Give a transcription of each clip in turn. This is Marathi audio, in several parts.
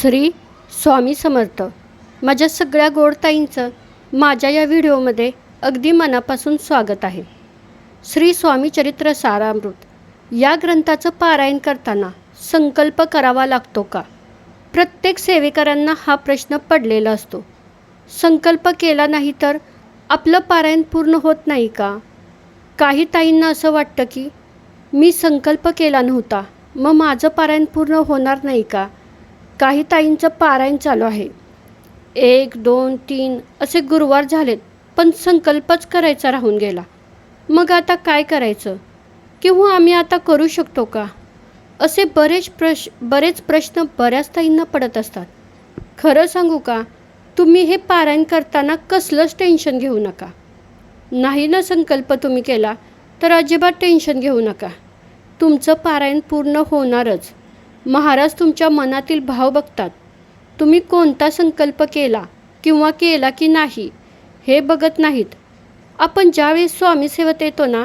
श्री स्वामी समर्थ. माझ्या सगळ्या गोडताईंचं माझ्या या व्हिडिओमध्ये अगदी मनापासून स्वागत आहे. श्री स्वामी चरित्र सारामृत. या ग्रंथाचं पारायण करताना संकल्प करावा लागतो का? प्रत्येक सेवेकरांना हा प्रश्न पडलेला असतो. संकल्प केला नाही तर आपलं पारायण पूर्ण होत नाही का? काही ताईंना असं वाटतं की मी संकल्प केला नव्हता मग माझं पारायण पूर्ण होणार नाही का? काही ताईंचं पारायण चालू आहे. एक दोन तीन असे गुरुवार झालेत पण संकल्पच करायचा राहून गेला. मग आता काय करायचं? किंवा आम्ही आता करू शकतो का? असे बरेच प्रश बरेच प्रश्न बऱ्याच ताईंना पडत असतात. खरं सांगू का? तुम्ही हे पारायण करताना कसलंच टेन्शन घेऊ नका. नाही ना संकल्प तुम्ही केला तर अजिबात टेन्शन घेऊ नका. तुमचं पारायण पूर्ण होणारच. महाराज तुमच्या मनातील भाव बघतात. तुम्ही कोणता संकल्प केला किंवा केला की नाही हे बघत नाहीत. आपण ज्यावेळेस स्वामी सेवेत येतो ना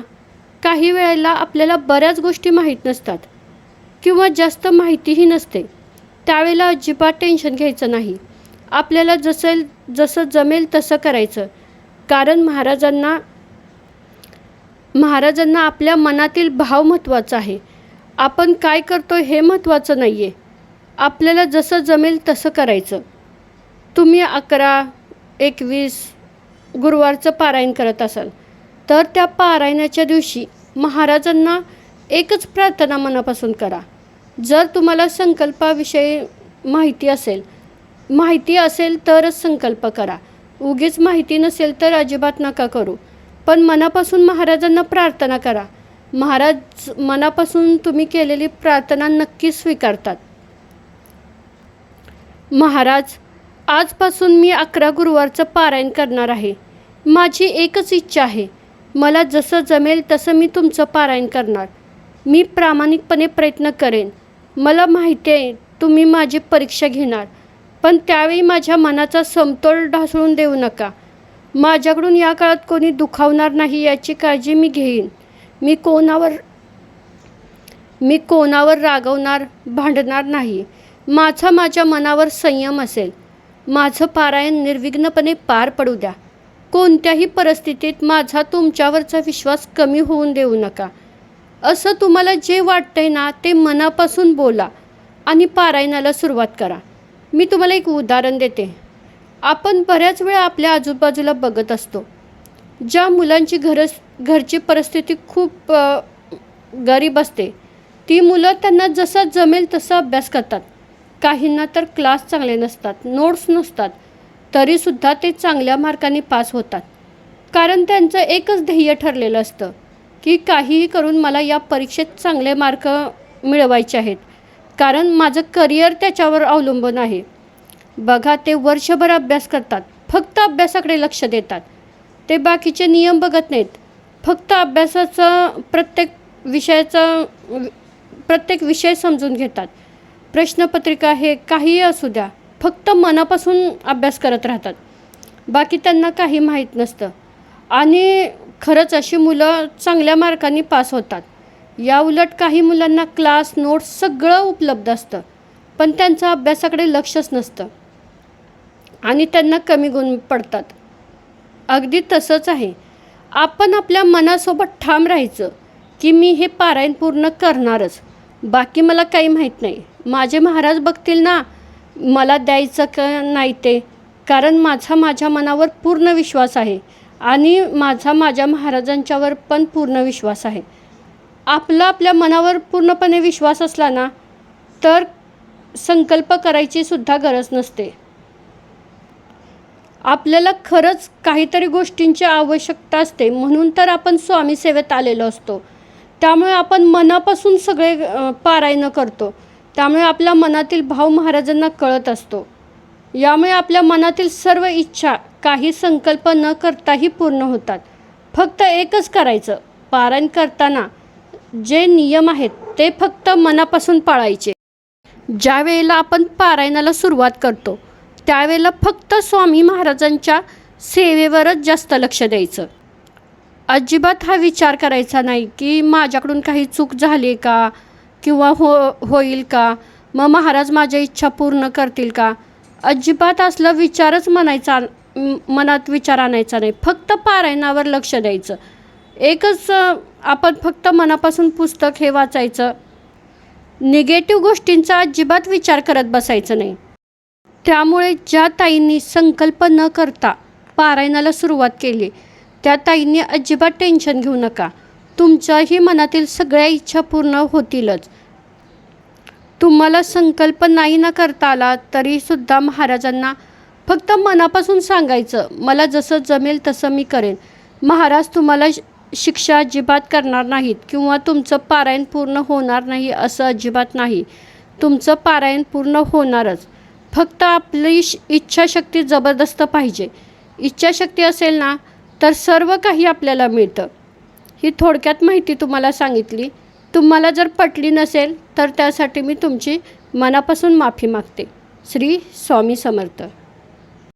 काही वेळेला आपल्याला बऱ्याच गोष्टी माहीत नसतात किंवा जास्त माहितीही नसते. त्यावेळेला अजिबात टेन्शन घ्यायचं नाही. आपल्याला जसं जसं जमेल तसं करायचं. कारण महाराजांना महाराजांना आपल्या मनातील भाव महत्त्वाचा आहे. आपण काय करतो हे महत्त्वाचं नाही आहे आपल्याला जसं जमेल तसं करायचं. तुम्ही अकरा एकवीस गुरुवारचं पारायण करत असाल तर त्या पारायणाच्या दिवशी महाराजांना एकच प्रार्थना मनापासून करा. जर तुम्हाला संकल्पाविषयी माहिती असेल माहिती असेल तरच संकल्प करा. उगीच माहिती नसेल तर अजिबात नका करू. पण मनापासून महाराजांना प्रार्थना करा. महाराज मनापासून तुम्ही केलेली प्रार्थना नक्की स्वीकारतात. महाराज आजपासून मी अकरा गुरुवारचं पारायण करणार आहे. माझी एकच इच्छा आहे. मला जसं जमेल तसं मी तुमचं पारायण करणार. मी प्रामाणिकपणे प्रयत्न करेन. मला माहिती आहे तुम्ही माझी परीक्षा घेणार. पण त्यावेळी माझ्या मनाचा समतोल ढासळून देऊ नका. माझ्याकडून या काळात कोणी दुखावणार नाही याची काळजी मी घेईन. मी कोणावर मी कोणावर रागवणार भांडणार नाही. माझा माझ्या मनावर संयम असेल. माझं पारायण निर्विघ्नपणे पार पडू द्या. कोणत्याही परिस्थितीत माझा तुमच्यावरचा विश्वास कमी होऊन देऊ नका. असं तुम्हाला जे वाटतंय ना ते मनापासून बोला आणि पारायणाला सुरुवात करा. मी तुम्हाला एक उदाहरण देते. आपण बऱ्याच वेळा आपल्या आजूबाजूला बघत असतो. ज्या मुलांची घरच घरची परिस्थिती खूप गरीब असते ती मुलं त्यांना जसं जमेल तसं अभ्यास करतात. काहींना तर क्लास चांगले नसतात नोट्स नसतात तरीसुद्धा ते चांगल्या मार्काने पास होतात. कारण त्यांचं एकच ध्येय ठरलेलं असतं की काहीही करून मला या परीक्षेत चांगले मार्क मिळवायचे आहेत. कारण माझं करिअर त्याच्यावर अवलंबून आहे. बघा ते वर्षभर अभ्यास करतात फक्त अभ्यासाकडे लक्ष देतात. ते बाकीचे नियम बघत नाहीत. फक्त अभ्यासाचं प्रत्येक विषयाचा प्रत्येक विषय समजून घेतात. प्रश्नपत्रिका हे काहीही असू द्या फक्त मनापासून अभ्यास करत राहतात. बाकी त्यांना काही माहीत नसतं. आणि खरंच अशी मुलं चांगल्या मार्कांनी पास होतात. या उलट काही मुलांना क्लास नोट्स सगळं उपलब्ध असतं. पण त्यांचं अभ्यासाकडे लक्षच नसतं. आणि त्यांना कमी गुण पडतात. अगदी तसंच आहे. आपण आपल्या मनासोबत ठाम राहायचं की मी हे पारायण पूर्ण करणारच. बाकी मला काही माहीत नाही. माझे महाराज बघतील ना मला द्यायचं का नाही ते. कारण माझा माझ्या मनावर पूर्ण विश्वास आहे आणि माझा माझ्या महाराजांच्यावर पण पूर्ण विश्वास आहे. आपला आपल्या मनावर पूर्णपणे विश्वास असला ना तर संकल्प करायची सुद्धा गरज नसते. आपल्याला खरंच काहीतरी गोष्टींची आवश्यकता असते. म्हणून तर आपण स्वामी सेवेत आलेलो असतो. त्यामुळे आपण मनापासून सगळे पारायणं करतो. त्यामुळे आपल्या मनातील भाव महाराजांना कळत असतो. यामुळे आपल्या मनातील सर्व इच्छा काही संकल्प न करताही पूर्ण होतात. फक्त एकच करायचं पारायण करताना जे नियम आहेत ते फक्त मनापासून पाळायचे. ज्या वेळेला आपण पारायणाला सुरुवात करतो त्यावेळेला फक्त स्वामी महाराजांच्या सेवेवरच जास्त लक्ष द्यायचं. अजिबात हा विचार करायचा नाही की माझ्याकडून काही चूक झाली का? किंवा हो होईल का? मग महाराज माझ्या इच्छा पूर्ण करतील का? अजिबात असला विचारच म्हणायचा मनात विचार आणायचा नाही. फक्त पारायणावर लक्ष द्यायचं. एकच आपण फक्त मनापासून पुस्तक हे वाचायचं. निगेटिव्ह गोष्टींचा अजिबात विचार करत बसायचं नाही. त्यामुळे ज्या ताईंनी संकल्प न करता पारायणाला सुरुवात केली त्या ताईंनी अजिबात टेन्शन घेऊ नका. तुमच्याही मनातील सगळ्या इच्छा पूर्ण होतीलच. तुम्हाला संकल्प नाही ना करता आला तरीसुद्धा महाराजांना फक्त मनापासून सांगायचं मला जसं जमेल तसं मी करेन. महाराज तुम्हाला शिक्षा अजिबात करणार नाहीत किंवा तुमचं पारायण पूर्ण होणार नाही असं अजिबात नाही. तुमचं पारायण पूर्ण होणारच. फक्त आपली श- इच्छाशक्ती जबरदस्त पाहिजे. इच्छाशक्ती असेल ना तर सर्व काही आपल्याला मिळतं. ही थोडक्यात माहिती तुम्हाला सांगितली. तुम्हाला जर पटली नसेल तर त्यासाठी मी तुमची मनापासून माफी मागते. श्री स्वामी समर्थ.